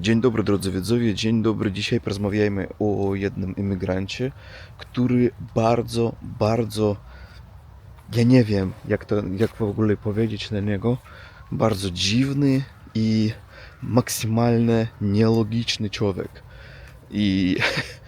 Dzień dobry drodzy widzowie, dzień dobry. Dzisiaj porozmawiajmy o jednym imigrancie, który bardzo, bardzo, ja nie wiem jak to, jak w ogóle powiedzieć na niego, bardzo dziwny i maksymalnie nielogiczny człowiek. I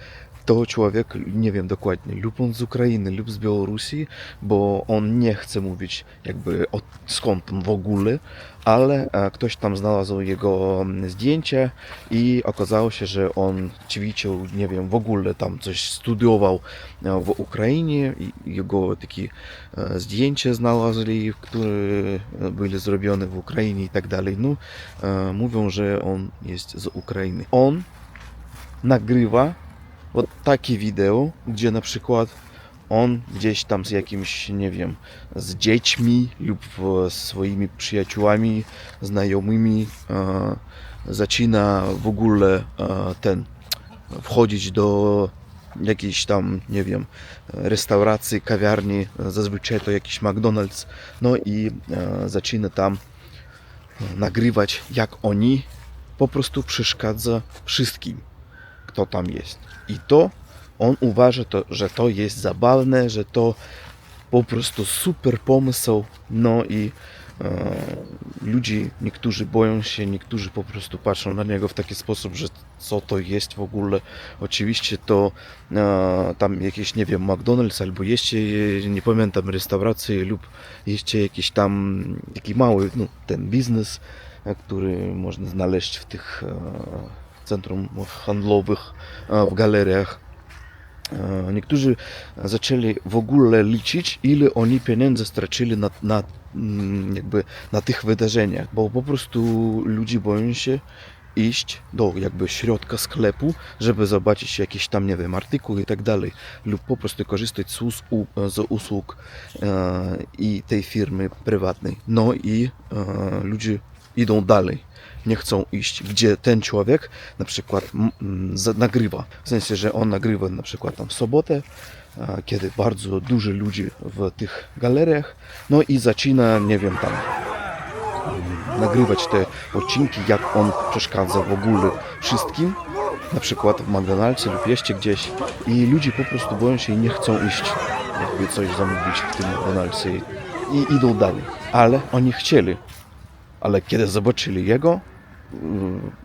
to człowiek, nie wiem dokładnie, lub on z Ukrainy, lub z Białorusi, bo on nie chce mówić jakby o, skąd on w ogóle, ale e, ktoś tam znalazł jego mm, zdjęcie i okazało się, że on ćwiczył, nie wiem, w ogóle tam coś studiował e, w Ukrainie i jego takie e, zdjęcie znaleźli, które były zrobione w Ukrainie i tak dalej. No, mówią, że on jest z Ukrainy. On nagrywa bo takie wideo, gdzie na przykład on gdzieś tam z jakimś, nie wiem, z dziećmi lub swoimi przyjaciółmi, znajomymi e, zaczyna w ogóle e, ten wchodzić do jakiejś tam, nie wiem, restauracji, kawiarni, zazwyczaj to jakiś McDonald's, no i e, zaczyna tam e, nagrywać, jak oni po prostu przeszkadza wszystkim kto tam jest. I to on uważa, to, że to jest zabawne, że to po prostu super pomysł. No i e, ludzie, niektórzy boją się, niektórzy po prostu patrzą na niego w taki sposób, że co to jest w ogóle. Oczywiście to e, tam jakieś, nie wiem, McDonald's albo jeszcze, e, nie pamiętam, restauracje lub jeszcze jakiś tam taki mały, no, ten biznes, e, który można znaleźć w tych e, centrum handlowych, w galeriach. Niektórzy zaczęli w ogóle liczyć, ile oni pieniędzy stracili na, na, mm, jakby na tych wydarzeniach, bo po prostu ludzie boją się iść do jakby środka sklepu, żeby zobaczyć jakieś tam, nie wiem, artykuły i tak dalej, lub po prostu korzystać z, us- u- z usług e, i tej firmy prywatnej. No i e, ludzie idą dalej nie chcą iść, gdzie ten człowiek na przykład nagrywa. W sensie, że on nagrywa na przykład tam sobotę, kiedy bardzo dużo ludzi w tych galeriach, no i zaczyna, nie wiem, tam nagrywać te odcinki, jak on przeszkadza w ogóle wszystkim, na przykład w McDonald'sie lub jeszcze gdzieś i ludzie po prostu boją się i nie chcą iść, jakby coś zamówić w tym McDonald'sie i idą dalej. Ale oni chcieli, ale kiedy zobaczyli jego,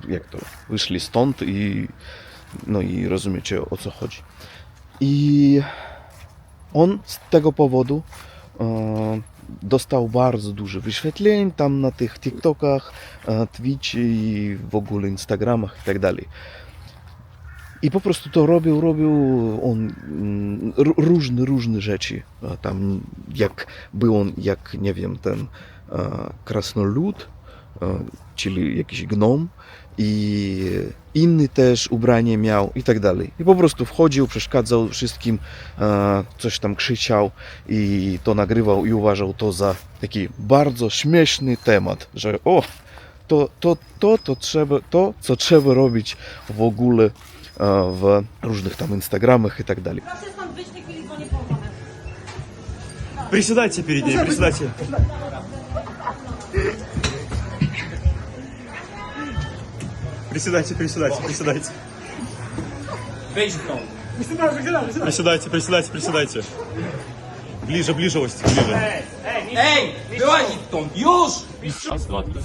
jak to, wyszli stąd i no i rozumiecie o co chodzi. I on z tego powodu e, dostał bardzo dużo wyświetleń tam na tych TikTokach, e, Twitch i w ogóle Instagramach i tak dalej. I po prostu to robił, robił on mm, różne, różne rzeczy. E, Tam jak był on, jak nie wiem, ten e, krasnolud, czyli jakiś gnom i inny też ubranie miał i tak dalej. I po prostu wchodził, przeszkadzał wszystkim, e, coś tam krzyczał i to nagrywał i uważał to za taki bardzo śmieszny temat, że o, to, to, to, to, trzeba, to co trzeba robić w ogóle e, w różnych tam Instagramach i tak dalej. Proszę stąd wyjść w tej chwili, dzwonię połowę. Приседайте перед ней, приседайте. Приседайте, приседайте, приседайте. Приседайте, приседайте, приседайте. Ближе, ближе, Остя, ближе. Эй, Леонид, Том, юж! Раз, два, три.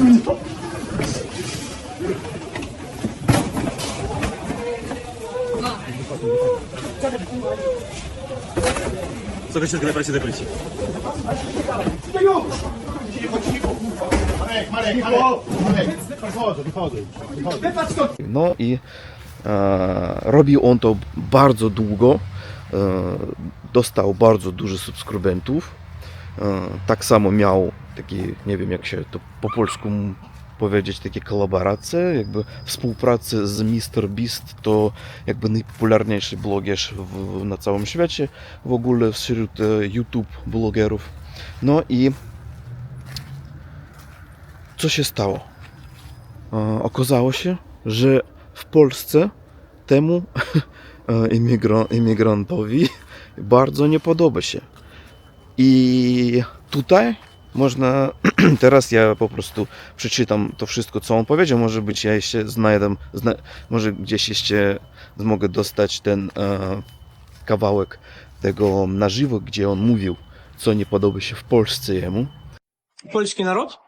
Ну, Стоп! Słuchajcie, zgrywaj się do policji. No i e, robił on to bardzo długo. E, dostał bardzo dużo subskrybentów. E, tak samo miał taki, nie wiem jak się to po polsku powiedzieć, takie kolaboracje, jakby współpracę z Mr. Beast, to jakby najpopularniejszy blogerz w, na całym świecie, w ogóle wśród e, YouTube blogerów. No i co się stało? E, okazało się, że w Polsce temu e, imigrantowi bardzo nie podoba się. I tutaj można, teraz ja po prostu przeczytam to wszystko, co on powiedział. Może być ja jeszcze znajdę, zna, może gdzieś jeszcze mogę dostać ten e, kawałek tego na żywo, gdzie on mówił, co nie podoba się w Polsce jemu. Польский народ,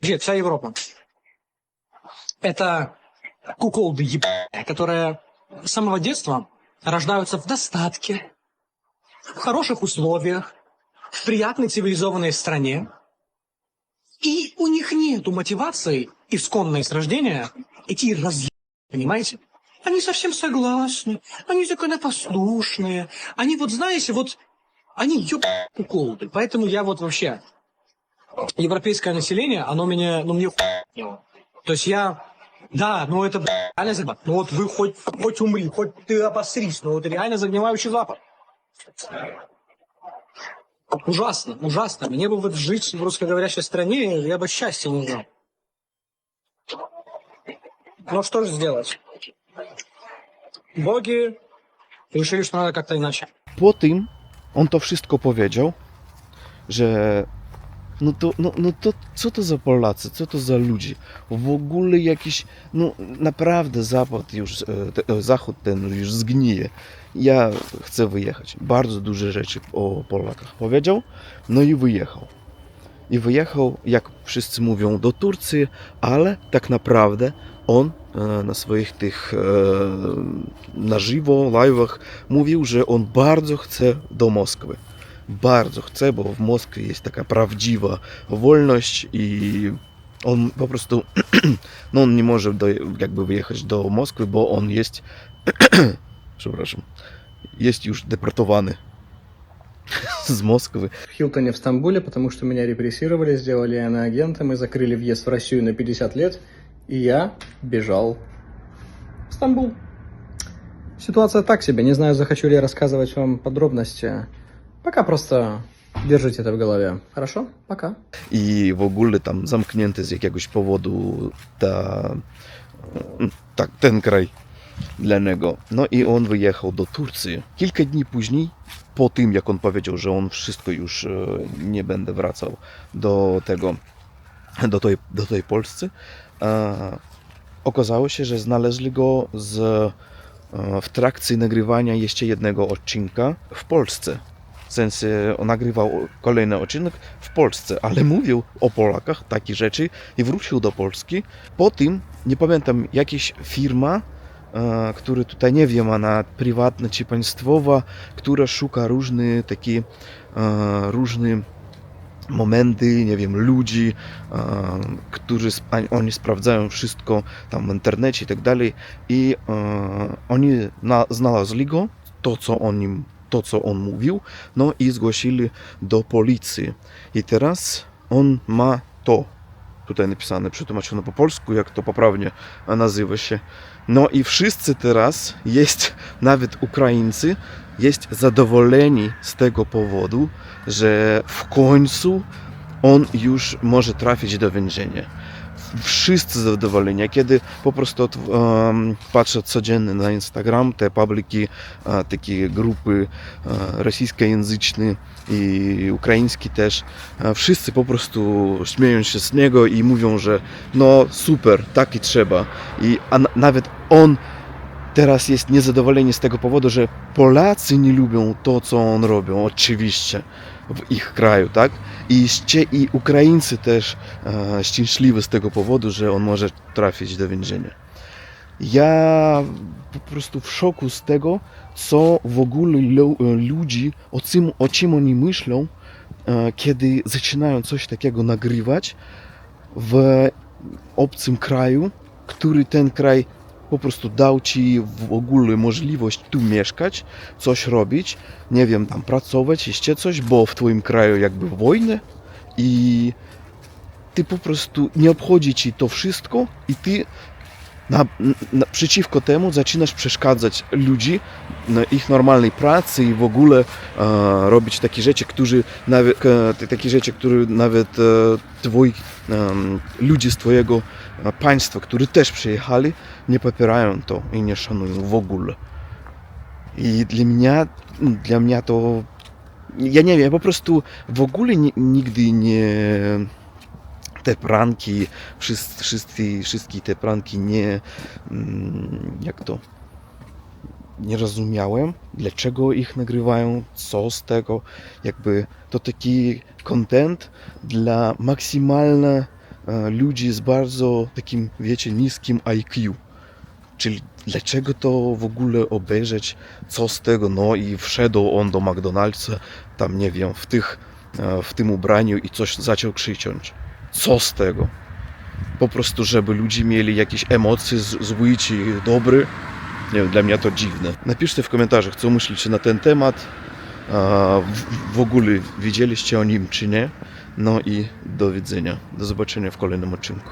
вообще вся Европа, это куколды ебаные, которые с самого детства рождаются в достатке, в хороших условиях, в приятной цивилизованной стране. И у них нету мотивации исконной с рождения идти разъ... понимаете? Они совсем согласны, они законопослушные, они вот, знаете, вот, они еб куколды. Поэтому я вот вообще европейское население, оно меня, ну, мне хуй. То есть я, да, ну это реально Запад. Ну вот вы хоть, хоть умри, хоть ты обосрись, но это реально загнивающий Запад. Ужасно, ужасно. Мне бы вот жить в русскоговорящей стране, я бы счастья не знал. Но что же сделать? Боги решили, что надо как-то иначе. Po tym on to wszystko powiedział, że no to, no, no to co to za Polacy, co to za ludzie? W ogóle jakiś, no naprawdę już, e, te- e, Zachód ten już zgnije. Ja chcę wyjechać. Bardzo duże rzeczy o Polakach powiedział, no i wyjechał. I wyjechał, jak wszyscy mówią, do Turcji, ale tak naprawdę on e, na swoich tych na żywo, live'ach mówił, że on bardzo chce do Moskwy. Bardzo chce, bo w Moskwie jest taka prawdziwa wolność i on po prostu, no on nie może do, jakby wyjechać do Moskwy, bo on jest, przepraszam, jest już deportowany z Moskwy. в Хилтоне в Стамбуле, потому что меня репрессировали, сделали иноагентом и закрыли въезд в Россию на 50 лет. И я бежал в Стамбул. Ситуация так себе. Не знаю, захочу ли я рассказывать вам подробности. Пока просто держите это в голове. Хорошо? Пока. i w ogóle tam zamknięty z jakiegoś powodu ta, tak, ten kraj dla niego. No i on wyjechał do Turcji. Kilka dni później, po tym jak on powiedział, że on wszystko już e, nie będę wracał do tego, do tej, do tej Polsce, e, okazało się, że znaleźli go z, e, w trakcie nagrywania jeszcze jednego odcinka w Polsce. W sensie nagrywał kolejny odcinek w Polsce, ale mówił o Polakach, takie rzeczy i wrócił do Polski. Po tym, nie pamiętam, jakaś firma, e, która tutaj, nie wiem, ona prywatna czy państwowa, która szuka różne takie, e, momenty, nie wiem, ludzi, e, którzy oni sprawdzają wszystko tam w internecie i tak dalej i e, oni na, znaleźli go, to co on im, to co on mówił, no i zgłosili do policji. I teraz on ma to tutaj napisane, przetłumaczone po polsku, jak to poprawnie nazywa się. No i wszyscy teraz, jest nawet Ukraińcy, jest zadowoleni z tego powodu, że w końcu on już może trafić do więzienia. Wszyscy zadowoleni. Kiedy po prostu patrzę codziennie na Instagram, te publiki, e, takie grupy e, rosyjskojęzyczne i ukraińskie też, e, wszyscy po prostu śmieją się z niego i mówią, że no super, tak i trzeba. I a na, nawet on teraz jest niezadowolony z tego powodu, że Polacy nie lubią to, co on robią, oczywiście, w ich kraju, tak? I, ście, i Ukraińcy też e, szczęśliwi z tego powodu, że on może trafić do więzienia. Ja po prostu w szoku z tego, co w ogóle lu, ludzi, o czym, o czym oni myślą, e, kiedy zaczynają coś takiego nagrywać w obcym kraju, który ten kraj po prostu dał ci w ogóle możliwość tu mieszkać, coś robić, nie wiem, tam pracować, jeszcze coś, bo w twoim kraju jakby wojny i ty po prostu nie obchodzi ci to wszystko i ty na, na, przeciwko temu zaczynasz przeszkadzać ludzi na ich normalnej pracy i w ogóle e, robić takie rzeczy, którzy nawet, e, takie rzeczy, które nawet e, em, ludzie z twojego e, państwa, którzy też przyjechali, nie popierają to i nie szanują w ogóle. I dla mnie, dla mnie to, ja nie wiem, ja po prostu w ogóle ni- nigdy nie, te pranki, wszyscy, wszyscy, wszystkie te pranki nie, mm, jak to, nie rozumiałem, dlaczego ich nagrywają, co z tego, jakby to taki content dla maksymalnie e, ludzi z bardzo takim, wiecie, niskim IQ. Czyli dlaczego to w ogóle obejrzeć, co z tego, no i wszedł on do McDonald'sa, tam nie wiem, w, tych, e, w tym ubraniu i coś zaczął krzyczeć. Co z tego? Po prostu, żeby ludzie mieli jakieś emocje z- złe czy dobre. Nie wiem, dla mnie to dziwne. Napiszcie w komentarzach, co myślicie na ten temat. W, w ogóle widzieliście o nim czy nie. No i do widzenia. Do zobaczenia w kolejnym odcinku.